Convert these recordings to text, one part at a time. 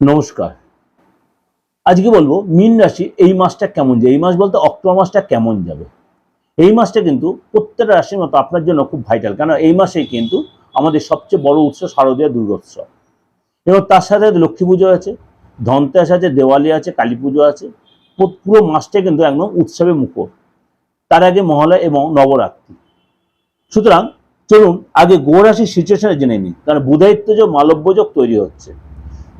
নমস্কার। আজকে বলব, মীন রাশি এই মাসটা কেমন যাবে এই মাস বলতে অক্টোবর মাসটা কেমন যাবে? এই মাসটা কিন্তু প্রত্যেকটা রাশির মতো আপনার জন্য খুব ভাইটাল কারণ এই মাসেই কিন্তু আমাদের সবচেয়ে বড় উৎসব শারদীয় দুর্গোৎসব। এবং তার সাথে লক্ষ্মী পুজো আছে, ধনতেরাস আছে, দেওয়ালি আছে, কালী পুজো আছে, পুরো মাসটা কিন্তু একদম উৎসবে মুখর। তার আগে মহালয়া এবং নবরাত্রি। সুতরাং চলুন আগে গৌরাশির সিচুয়েশনে জেনে নিই। কারণ বুধায়িত্বযোগ মালব্যযোগ তৈরি হচ্ছে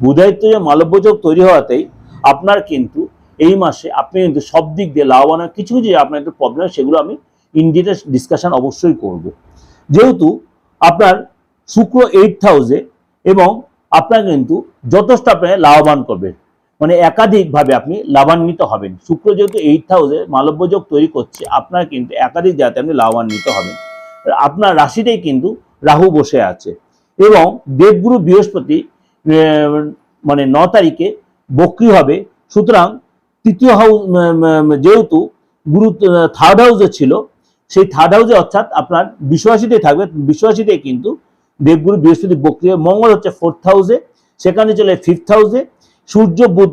বুধায়িত্ব যে মালব্যযোগ তৈরি হওয়াতেই আপনার কিন্তু এই মাসে আপনি কিন্তু সব দিক দিয়ে লাভবান কিছু যে আপনার একটু প্রবলেম সেগুলো আমি ইন ডিসকাশন অবশ্যই করব। যেহেতু আপনার শুক্র এইট হাউসে এবং আপনার কিন্তু যথেষ্ট আপনাকে লাভবান করবে। মানে একাধিকভাবে আপনি লাভান্বিত হবেন। শুক্র যেহেতু এইট হাউসে মালব্যযোগ তৈরি করছে, আপনার কিন্তু একাধিক জায়গাতে আপনি লাভান্বিত হবেন। আপনার রাশিতেই কিন্তু রাহু বসে আছে এবং দেবগুরু বৃহস্পতি মানে ন তারিখে বক্রি হবে। সুতরাং তৃতীয় হাউস যেহেতু গুরু থার্ড হাউসে ছিল, সেই থার্ড হাউসে অর্থাৎ আপনার বিশ্বাসীতে থাকবে। বিশ্বাসীতে কিন্তু দেবগুরু বৃহস্পতি বক্রি। মঙ্গল হচ্ছে ফোর্থ হাউসে সেখানে চলে ফিফথ হাউসে সূর্য, বুধ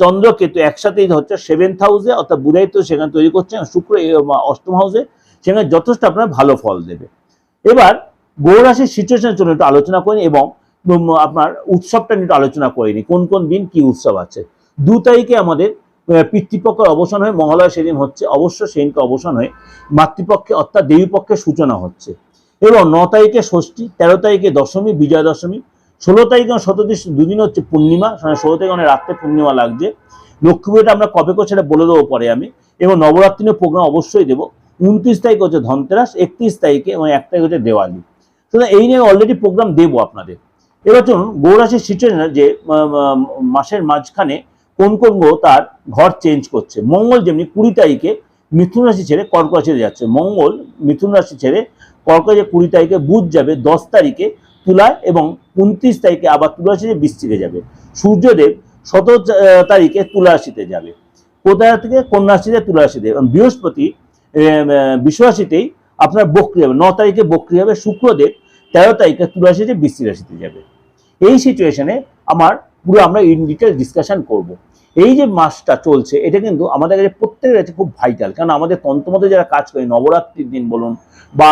চন্দ্র, কেতু একসাথেই হচ্ছে সেভেন্থ হাউসে অর্থাৎ বুধায়িত্ব সেখানে তৈরি করছে। শুক্র অষ্টম হাউসে সেখানে যথেষ্ট আপনার ভালো ফল দেবে। এবার গৌরাশির সিচুয়েশনের জন্য একটু আলোচনা করেন এবং আপনার উৎসবটা নিয়ে আলোচনা করিনি কোন কোন দিন কি উৎসব আছে? দু তারিখে আমাদের পিতৃপক্ষের অবসান হয়ে মহালয়া সেদিন হচ্ছে, অবশ্য সেদিনকে অবসান হয়ে, মাতৃপক্ষে অর্থাৎ দেবীপক্ষের সূচনা হচ্ছে। এবং ন তারিখে ষষ্ঠী, তেরো তারিখে দশমী, বিজয়া দশমী, ষোলো তারিখ সতেরো দুদিন হচ্ছে পূর্ণিমা মানে ষোলো তারিখে মানে রাত্রে পূর্ণিমা লাগছে। লক্ষ্মী পুজোটা আমরা কবে করছি সেটা বলে দেবো পরে আমি। এবং নবরাত্রির প্রোগ্রাম অবশ্যই দেবো। উনত্রিশ তারিখ হচ্ছে ধনতেরাস, একত্রিশ তারিখে এবং এক তারিখ হচ্ছে দেওয়ালি। সুতরাং এই নিয়ে অলরেডি প্রোগ্রাম দেবো আপনাদের। এবার চলুন গৌরাশির সিচুয়েশন যে মাসের মাঝখানে কোন কোন গ্রহ তার ঘর চেঞ্জ করছে। মঙ্গল যেমনি কুড়ি তারিখে মিথুন রাশি ছেড়ে কর্ক রাশিতে যাচ্ছে। মঙ্গল মিথুন রাশি ছেড়ে কর্ক রাশি কুড়ি তারিখে বুধ যাবে, দশ তারিখে তুলায় এবং উনত্রিশ তারিখে আবার তুলা রাশিতে বৃশ্চিকে যাবে। সূর্যদেব সতেরো তারিখে তুলা রাশিতে যাবে। কোথায় থেকে? কন্যা রাশিতে? তুলা রাশিতে। এবং বৃহস্পতি বিশ্বাসীতেই আপনার বক্রি হবে। ন তারিখে বক্রি হবে, শুক্রদেব তেরো তারিখে তুলা রাশিতে বৃশ্চিক রাশিতে যাবে। এই সিচুয়েশনে আমার পুরো আমরা ইন ডিটেল ডিসকাশন করব। এই যে মাসটা চলছে, এটা কিন্তু আমাদের কাছে প্রত্যেকের কাছে খুব ভাইটাল কারণ আমাদের তন্ত্রমতে যারা কাজ করে, নবরাত্রির দিন বলুন বা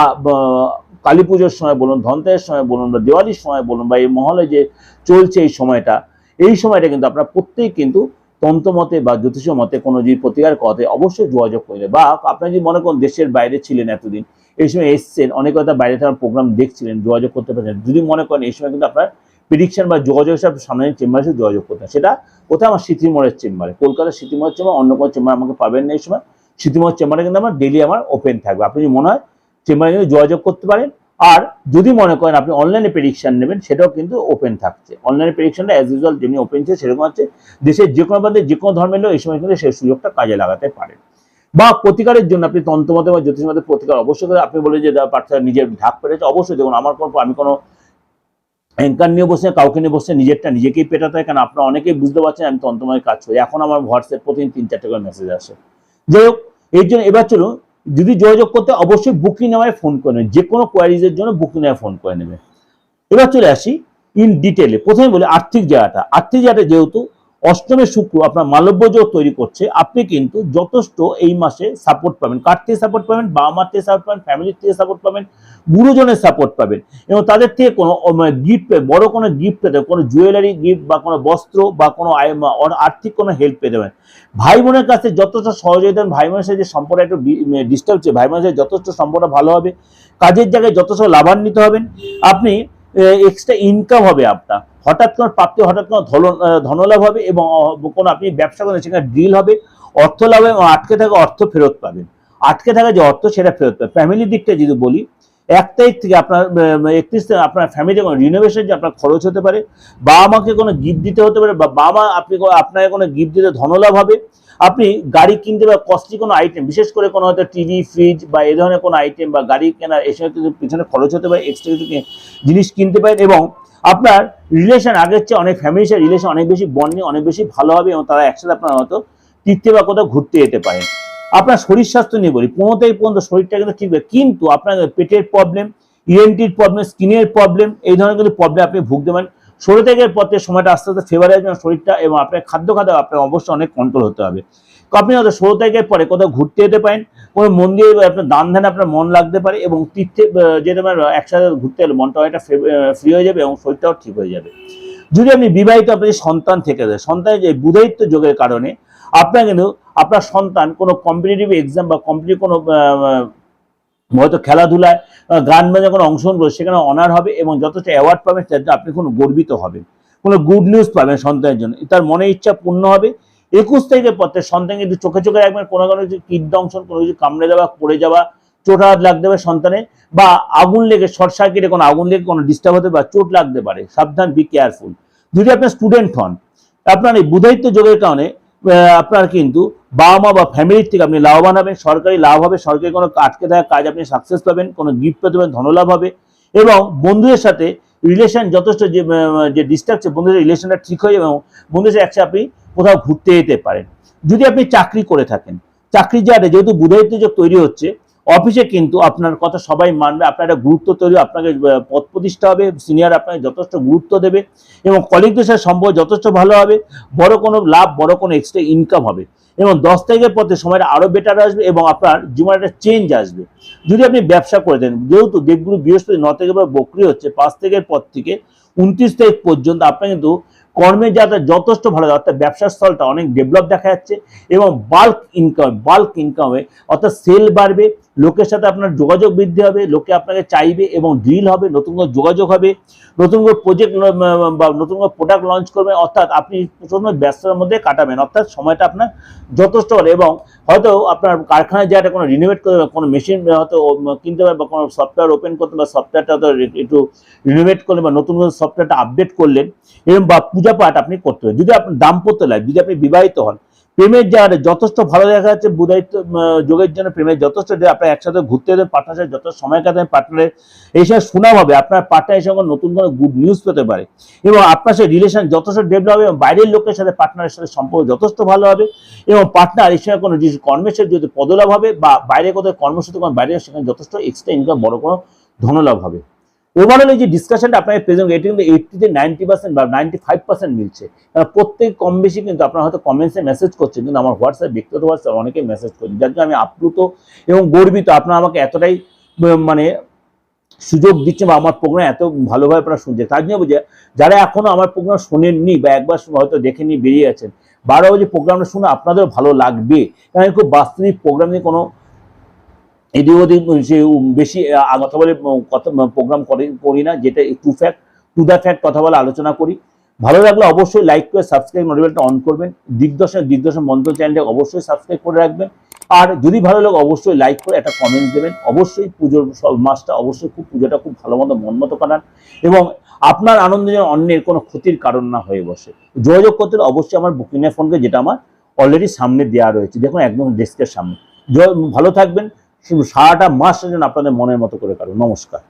কালী পুজোর সময় বলুন ধনতের সময় বলুন বা দিওয়ালির সময় বলুন বা এই মহলে যে চলছে এই সময়টা এই সময়টা কিন্তু আপনারা প্রত্যেক কিন্তু তন্ত্রমতে বা জ্যোতিষ মতে কোনো যদি প্রতিকার কথা অবশ্যই যোগাযোগ করলে বা আপনারা যদি মনে করেন দেশের বাইরে ছিলেন এতদিন এই সময় এসছেন, অনেক কথা বাইরে থেকে প্রোগ্রাম দেখছিলেন, যোগাযোগ করতে পারছেন। যদি মনে করেন এই সময় কিন্তু আপনার প্রিডিকশন বা যোগাযোগ হিসাবে সামনে চেম্বারে এসে যোগাযোগ করতে। সেটা কোথায়? আমার স্মৃতিমোড়ের চেম্বারে কলকাতার স্মৃতিমোড়ের চেম্বার অন্য কোনো চেম্বার আমাকে পাবেন না এই সময়। স্মৃতিমোড়ের চেম্বারে কিন্তু আমার ডেলি আমার ওপেন থাকবে। আপনি যদি মনে হয় চেম্বারে কিন্তু যোগাযোগ করতে পারেন। আর যদি মনে করেন আপনি অনলাইনে প্রেডিকশন নেবেন, সেটাও কিন্তু ওপেন থাকছে। অনলাইনে প্রেডিকশনটা অ্যাজ ইউজুয়াল যেমনি ওপেন ছিল, সেরকম আছে দেশের যে কোনো বাদে যে কোনো ধর্মের লোক এই সময় কিন্তু সেই সুযোগটা কাজে লাগাতে পারেন। বা প্রতিকারের জন্য আপনি তন্ত্রমতে বা জ্যোতিষমতে প্রতিকার অবশ্যই আপনি বলে যে পার্থনা নিজের ঢাক পেরেছে। অবশ্যই দেখুন, আমার কোনো আমি কোনো অ্যাঙ্কার নিয়ে বসে, কাউকে নিয়ে বসে নিজেরটা নিজেকেই পেটাতে হয় কারণ আপনারা অনেকেই বুঝতে পারছেন আমি তন্ত্রময় কাজ করি। এখন আমার হোয়াটসঅ্যাপ প্রতিদিন তিন চারটে করে মেসেজ আসে। যাই হোক, এর জন্য এবার চলুন, যদি যোগাযোগ করতে অবশ্যই বুকিং নেওয়ায় ফোন করে নেবেন। যে কোনো কোয়ারিজের জন্য বুকিং নেওয়ায় ফোন করে নেবেন। এবার চলে আসি ইন ডিটেলে প্রথমে বলি আর্থিক জায়গাটা। আর্থিক জায়গাটা যেহেতু অষ্টমে শুক্র আপনার মালব্য যোগ তৈরি করছে, আপনি কিন্তু যথেষ্ট এই মাসে সাপোর্ট পাবেন। কার থেকে সাপোর্ট পাবেন? বাবা মার থেকে সাপোর্ট পাবেন ফ্যামিলির থেকে সাপোর্ট পাবেন, গুরুজনের সাপোর্ট পাবেন। এবং তাদের থেকে কোনো গিফট বড় কোনো গিফট পেতে কোনো জুয়েলারি গিফট বা কোনো বস্ত্র বা কোনো আর্থিক কোনো হেল্প পেতে পারেন ভাই বোনের কাছে যথেষ্ট সহযোগিতা ভাই বোনের সাথে যে সম্পর্ক একটু ডিস্টার্ব হচ্ছে ভাই বোনের সাথে যথেষ্ট সম্পর্কটা ভালো হবে। কাজের জায়গায় যথেষ্ট লাভান্বিত হবেন। আপনি এক্সট্রা ইনকাম হবে আপনার। হঠাৎ কোনো প্রাপ্তি, হঠাৎ কোনো ধনলাভ হবে এবং কোনো আপনি ব্যবসা করেন, সেখানে ডিল হবে, অর্থ লাভ এবং আটকে থাকা অর্থ ফেরত পাবেন। আটকে থাকা যে অর্থ, সেটা ফেরত পাবে ফ্যামিলির দিকটা যদি বলি, এক তারিখ থেকে আপনার একত্রিশ থেকে আপনার ফ্যামিলি কোনো রিনোভেশন যে আপনার খরচ হতে পারে বাবা মাকে কোনো গিফট দিতে হতে পারে, বা বাবা মা আপনি আপনাকে কোনো গিফট দিতে ধনলাভ হবে, আপনি গাড়ি কিনতে বা কস্টলি কোনো আইটেম বিশেষ করে কোনো হয়তো টিভি ফ্রিজ বা এই ধরনের কোনো আইটেম বা গাড়ি কেনার কিছু পিছনে খরচ হতে পারে এক্সট্রা কিছু জিনিস কিনতে পারেন এবং আপনার রিলেশন আগের চেয়ে অনেক ফ্যামিলির সাথে রিলেশন অনেক বেশি বন্ডিং অনেক বেশি ভালো হবে এবং তারা একসাথে আপনার হয়তো তীর্থে বা কোথাও ঘুরতে যেতে পারেন আপনার শরীর স্বাস্থ্য নিয়ে বলি, পনেরো তারিখ পর্যন্ত শরীরটা কিন্তু ঠিক। কিন্তু আপনার পেটের প্রবলেম ইএনটির প্রবলেম স্কিনের প্রবলেম এই ধরনের কিন্তু প্রবলেম আপনি ভুগতে পারেন ষোলো থেকে পথে সময়টা আস্তে আস্তে ফেভারে শরীরটা এবং আপনার খাদ্য খাদ্য আপনার অবশ্যই অনেক কন্ট্রোল হতে হবে আপনি হয়তো ষোলো তারিখের পরে কোথাও ঘুরতে যেতে পারেন, কোনো মন্দিরে আপনার দান ধ্যানে আপনার মন লাগতে পারে এবং তীর্থে যেতে পারেন একসাথে ঘুরতে গেলে মনটা অনেকটা ফ্রি হয়ে যাবে এবং শরীরটাও ঠিক হয়ে যাবে। যদি আপনি বিবাহিত আপনার সন্তান থেকে যায়, সন্তানের যে বুধায়িত্ব যোগের কারণে আপনার কিন্তু আপনার সন্তান কোনো কম্পিটিটিভ এক্সাম বা কম্পিটিটিভ কোনো হয়তো খেলাধুলায় গান বাজনা কোনো অংশগ্রহণ করে সেখানে অনার হবে এবং যথেষ্ট অ্যাওয়ার্ড পাবেন আপনি কোনো গর্বিত হবেন। কোনো গুড নিউজ পাবেন সন্তানের জন্য। তার মনে ইচ্ছা পূর্ণ হবে একুশ তারিখের পথে সন্তান কিন্তু চোখে চোখে রাখবেন, কোনো কোনো কিছু কীট দংশন কোনো কিছু কামড়ে দেওয়া, পড়ে যাওয়া, চোট হাত লাগতে পারে সন্তানের, বা আগুন লেগে, শর্ট সার্কিটে কোনো আগুন লেগে কোনো ডিস্টার্ব হতে বা চোট লাগতে পারে, সাবধান বি কেয়ারফুল যদি আপনার স্টুডেন্ট হন, আপনার এই বুধায়িত্ব যোগের কারণে আপনার কিন্তু বাবা মা বা ফ্যামিলির থেকে আপনি লাভবান হবেন, সরকারি লাভ হবে, সরকারি কোনো আটকে থাকা কাজ আপনি সাকসেস পাবেন, কোনো গিফট পেতে পারেন ধনলাভ হবে, এবং বন্ধুদের সাথে রিলেশন যথেষ্ট যে যে ডিস্টার্ব বন্ধুদের রিলেশনটা ঠিক হয়ে এবং বন্ধুদের সাথে আপনি কোথাও ঘুরতে যেতে পারেন। যদি আপনি চাকরি করে থাকেন চাকরি জায়গায় যেহেতু বুধায়িত্ব যোগ তৈরি হচ্ছে, অফিসে কিন্তু আপনার কথা সবাই মানবে, আপনার একটা গুরুত্ব তৈরি আপনাকে পদ প্রতিষ্ঠা হবে সিনিয়র আপনাকে যথেষ্ট গুরুত্ব দেবে এবং কলিগদের সাথে সম্পর্ক যথেষ্ট ভালো হবে, বড় কোনো লাভ, বড় কোনো এক্সট্রা ইনকাম হবে এবং দশ তারিখের পথে সময়টা আরও বেটার আসবে এবং আপনার জীবনে একটা চেঞ্জ আসবে। যদি আপনি ব্যবসা করে দেন যেহেতু দেবগুরু বৃহস্পতি ন থেকে বকরি হচ্ছে, পাঁচ তারিখের পর থেকে উনত্রিশ তারিখ পর্যন্ত আপনার কিন্তু কর্মের যাতে যথেষ্ট ভালো, অর্থাৎ ব্যবসার স্থলটা অনেক ডেভেলপ দেখা যাচ্ছে এবং বাল্ক ইনকাম বাল্ক ইনকামে অর্থাৎ সেল বাড়বে লোকের সাথে আপনার যোগাযোগ বৃদ্ধি হবে, লোকে আপনাকে চাইবে এবং ডিল হবে, নতুন করে যোগাযোগ হবে, নতুন করে প্রজেক্ট বা নতুন করে প্রোডাক্ট লঞ্চ করবেন, অর্থাৎ আপনি প্রচণ্ড ব্যস্ততার মধ্যে কাটাবেন, অর্থাৎ সময়টা আপনার যথেষ্ট হবে এবং হয়তো আপনার কারখানায় জায়গাটা কোনো রিনোভেট করতে কোনো মেশিন হয়তো কিনতে হবে বা কোনো সফটওয়্যার ওপেন করতে বা সফটওয়্যারটা হয়তো একটু রিনোভেট করলেন বা নতুন সফটওয়্যারটা আপডেট করলেন, এবং বা পূজা পাঠ আপনি করতে হবে। যদি আপনার দাম্পত্য লাইফ যদি আপনি বিবাহিত হন প্রেমের জায়গাটা যথেষ্ট ভালো দেখা যাচ্ছে বুধায়িত্ব যোগের জন্য প্রেমের যথেষ্ট আপনার একসাথে ঘুরতে যেতে পার্টনার যত সময় কাটাবেন পার্টনারের এই সময় শোনা হবে, আপনার পার্টনারের সঙ্গে নতুন কোনো গুড নিউজ পেতে পারে। এবং আপনার সাথে রিলেশন যথেষ্ট ডেভেলপ হবে এবং বাইরের লোকের সাথে পার্টনারের সাথে সম্পর্ক যথেষ্ট ভালো হবে এবং পার্টনার এই সময় কোনো কর্মের সাথে যদি পদলাভ হবে বা বাইরে কোথাও কর্মসূত্রে কোনো বাইরে সেখানে যথেষ্ট এক্সট্রা ইনকাম বড় কোনো ধনলাভ হবে। ওভারঅল এই যে ডিসকাশনটা আপনাকে প্রেজেন্ট এটি কিন্তু এইটিতে নাইনটি পার্সেন্ট বা নাইনটি ফাইভ পার্সেন্ট মিলছে প্রত্যেক কম বেশি কিন্তু আপনারা হয়তো কমেন্টসে মেসেজ করছেন, কিন্তু আমার হোয়াটসঅ্যাপ ব্যক্তিগত হোয়াটসঅ্যাপ অনেকে মেসেজ করি যার জন্য আমি আপ্লুত এবং গর্বিত। আপনারা আমাকে এতটাই মানে সুযোগ দিচ্ছে বা আমার প্রোগ্রাম এত ভালোভাবে আপনারা শুনছে তার জন্য বুঝে যারা এখনও আমার প্রোগ্রাম শোনেননি বা একবার হয়তো দেখেননি, বেরিয়ে আছেন বারো বাজে প্রোগ্রামটা শুনে আপনাদেরও ভালো লাগবে। কারণ খুব বাস্তবিক প্রোগ্রাম নিয়ে কোনো এদিক ওদিক সে বেশি কথা বলে কথা প্রোগ্রাম করি করি না, যেটা to fact to the fact কথা বলে আলোচনা করি। ভালো লাগলে অবশ্যই লাইক করে সাবস্ক্রাইব নোটিফিকেশনটা অন করবেন। দিগদর্শন দিগদর্শন মন্ত্র চ্যানেলটা অবশ্যই সাবস্ক্রাইব করে রাখবেন। আর যদি ভালো লাগে, অবশ্যই লাইক করে একটা কমেন্ট দেবেন। অবশ্যই পুজোর সব মাসটা, অবশ্যই খুব, পুজোটা খুব ভালো মতো মন মতো কাটান। এবং আপনার আনন্দ যেন অন্যের কোনো ক্ষতির কারণ না হয়ে বসে। যোগাযোগ করতে অবশ্যই আমার বুকিংয়ের ফোনকে যেটা আমার অলরেডি সামনে দেওয়া রয়েছে। দেখুন, একদম ডেস্কের সামনে। ভালো থাকবেন। সারাটা মাস যেন আপনাদের মনের মতো করে কারও নমস্কার।